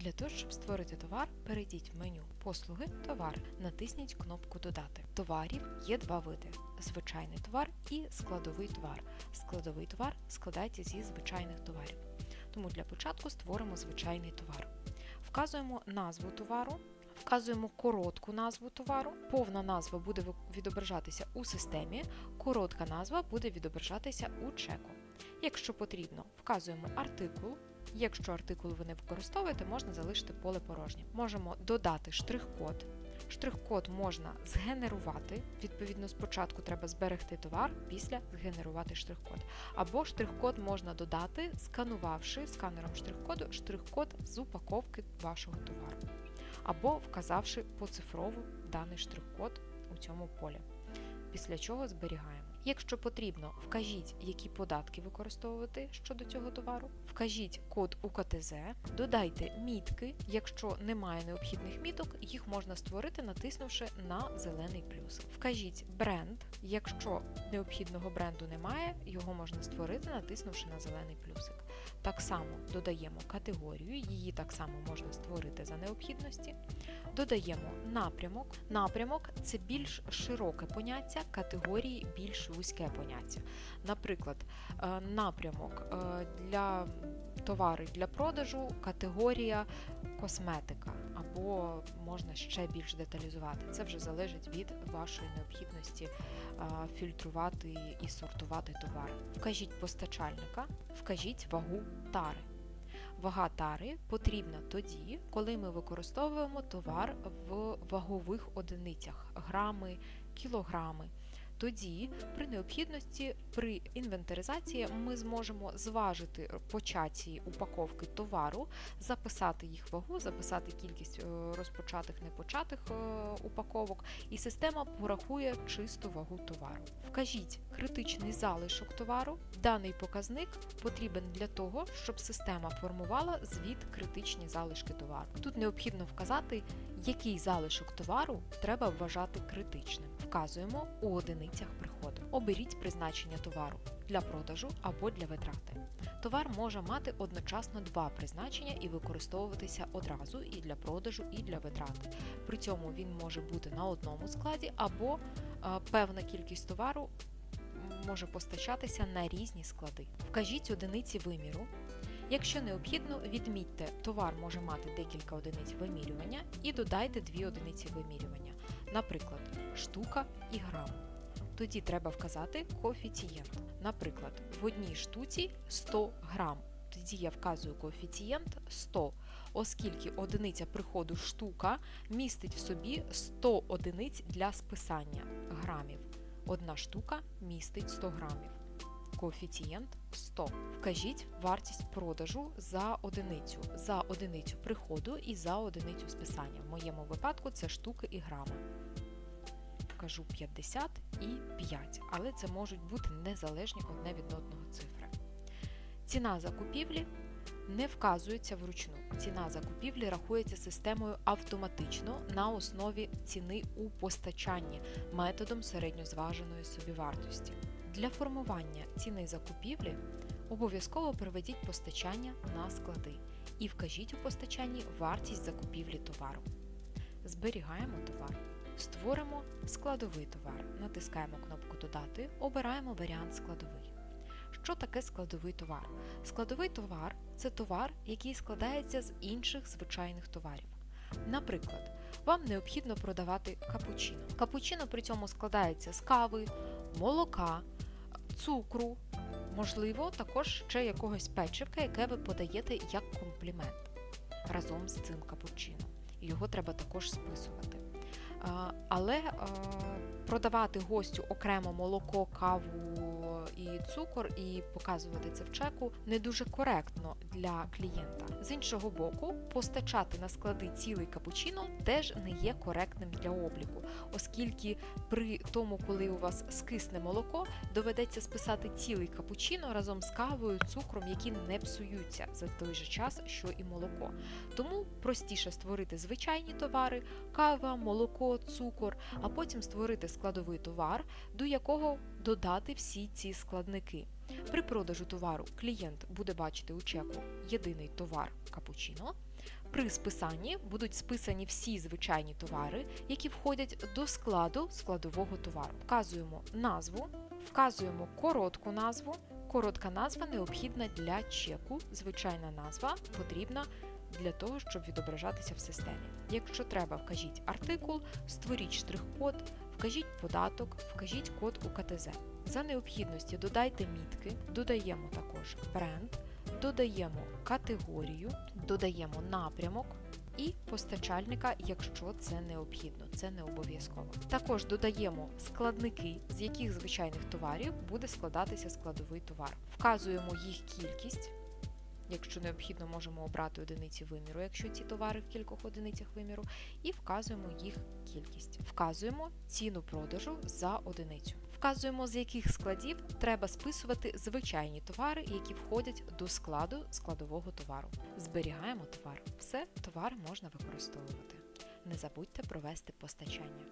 Для того, щоб створити товар, перейдіть в меню Послуги, товар, натисніть кнопку Додати. Товарів є два види: звичайний товар і складовий товар. Складовий товар складається зі звичайних товарів. Тому для початку створимо звичайний товар. Вказуємо назву товару, вказуємо коротку назву товару. Повна назва буде відображатися у системі, коротка назва буде відображатися у чеку. Якщо потрібно, вказуємо артикул. Якщо артикул ви не використовуєте, можна залишити поле порожнє. Можемо додати штрих-код. Штрих-код можна згенерувати. Відповідно, спочатку треба зберегти товар, після згенерувати штрих-код. Або штрих-код можна додати, сканувавши сканером штрих-коду штрих-код з упаковки вашого товару. Або вказавши поцифрово даний штрих-код у цьому полі. Після чого зберігаємо. Якщо потрібно, вкажіть, які податки використовувати щодо цього товару, вкажіть код УКТЗ, додайте мітки. Якщо немає необхідних міток, їх можна створити, натиснувши на зелений плюс. Вкажіть бренд. Якщо необхідного бренду немає, його можна створити, натиснувши на зелений плюсик. Так само додаємо категорію, її так само можна створити за необхідності. Додаємо напрямок. Напрямок це більш широке поняття, категорії більш вузьке поняття. Наприклад, е, напрямок е, для товари для продажу, категорія косметика, або можна ще більш деталізувати. Це вже залежить від вашої необхідності фільтрувати і сортувати товари. Вкажіть постачальника, вкажіть вагу тари. Вага тари потрібна тоді, коли ми використовуємо товар в вагових одиницях грами, кілограми. Тоді, при необхідності, при інвентаризації ми зможемо зважити початі упаковки товару, записати їх вагу, записати кількість е, розпочатих непочатих е, упаковок, і система порахує чисту вагу товару. Вкажіть критичний залишок товару. Даний показник потрібен для того, щоб система формувала звіт критичні залишки товару. Тут необхідно вказати, який залишок товару треба вважати критичним. Вказуємо у одиницях приходу. Оберіть призначення товару для продажу або для витрати. Товар може мати одночасно два призначення і використовуватися одразу і для продажу, і для витрати. При цьому він може бути на одному складі або е, певна кількість товару може постачатися на різні склади. Вкажіть одиниці виміру. Якщо необхідно, відмітьте, товар може мати декілька одиниць вимірювання і додайте дві одиниці вимірювання, наприклад, штука і грам. Тоді треба вказати коефіцієнт. Наприклад, в одній штуці 100 грам. Тоді я вказую коефіцієнт 100, оскільки одиниця приходу штука містить в собі 100 одиниць для списання грамів. Одна штука містить 100 грамів. Коефіцієнт 100. Вкажіть вартість продажу за одиницю, за одиницю приходу і за одиницю списання. В моєму випадку це штуки і грами. Вкажу 50 і 5, але це можуть бути незалежні одне від одного цифри. Ціна закупівлі не вказується вручну. Ціна закупівлі рахується системою автоматично на основі ціни у постачанні методом середньозваженої собівартості. Для формування ціни закупівлі обов'язково проведіть постачання на склади і вкажіть у постачанні вартість закупівлі товару. Зберігаємо товар. Створимо складовий товар. Натискаємо кнопку Додати, обираємо варіант складовий. Що таке складовий товар? Складовий товар це товар, який складається з інших звичайних товарів. Наприклад, вам необхідно продавати капучино. Капучино при цьому складається з кави, молока, цукру, можливо, також ще якогось печивка, яке ви подаєте як комплімент разом з цим капучино. Його треба також списувати. Але продавати гостю окремо молоко, каву і цукор і показувати це в чеку не дуже коректно для клієнта. З іншого боку, постачати на склади цілий капучино теж не є коректним для обліку, оскільки при тому, коли у вас скисне молоко, доведеться списати цілий капучино разом з кавою, цукром, які не псуються за той же час, що і молоко. Тому простіше створити звичайні товари, кава, молоко, цукор, а потім створити складовий товар, до якого додати всі ці складники. При продажу товару клієнт буде бачити у чеку єдиний товар капучино, При списанні будуть списані всі звичайні товари, які входять до складу складового товару. Вказуємо назву, вказуємо коротку назву. Коротка назва необхідна для чеку. Звичайна назва потрібна для того, щоб відображатися в системі. Якщо треба, вкажіть артикул, створіть штрих-код, вкажіть податок, вкажіть код УКТЗ. За необхідності додайте мітки, додаємо також бренд, додаємо категорію, додаємо напрямок. І постачальника, якщо це необхідно, це не обов'язково. Також додаємо складники, з яких звичайних товарів буде складатися складовий товар. Вказуємо їх кількість. Якщо необхідно, можемо обрати одиниці виміру, якщо ці товари в кількох одиницях виміру, і вказуємо їх кількість. Вказуємо ціну продажу за одиницю. Вказуємо, з яких складів треба списувати звичайні товари, які входять до складу складового товару. Зберігаємо товар. Все, товар можна використовувати. Не забудьте провести постачання.